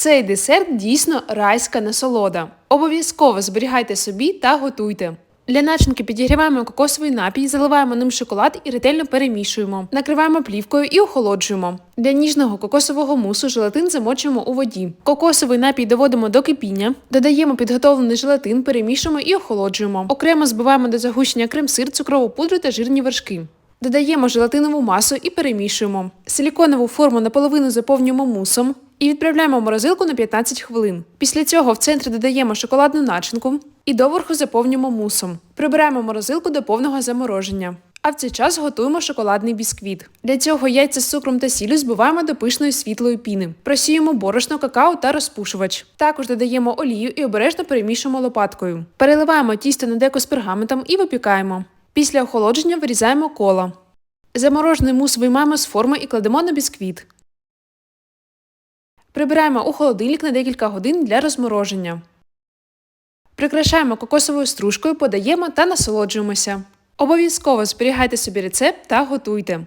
Цей десерт дійсно райська насолода. Обов'язково зберігайте собі та готуйте. Для начинки підігріваємо кокосовий напій, заливаємо ним шоколад і ретельно перемішуємо. Накриваємо плівкою і охолоджуємо. Для ніжного кокосового мусу желатин замочуємо у воді. Кокосовий напій доводимо до кипіння, додаємо підготовлений желатин, перемішуємо і охолоджуємо. Окремо збиваємо до загущення крем-сир, цукрову пудру та жирні вершки. Додаємо желатинову масу і перемішуємо. Силіконову форму наполовину заповнюємо мусом і відправляємо в морозилку на 15 хвилин. Після цього в центрі додаємо шоколадну начинку і доверху заповнюємо мусом. Прибираємо морозилку до повного замороження. А в цей час готуємо шоколадний бісквіт. Для цього яйця з цукром та сіллю збиваємо до пишної світлої піни. Просіємо борошно, какао та розпушувач. Також додаємо олію і обережно перемішуємо лопаткою. Переливаємо тісто на деко з пергаментом і випікаємо. Після охолодження вирізаємо кола. Заморожений мус виймаємо з форми і кладемо на бісквіт. Прибираємо у холодильник на декілька годин для розмороження. Прикрашаємо кокосовою стружкою, подаємо та насолоджуємося. Обов'язково зберігайте собі рецепт та готуйте.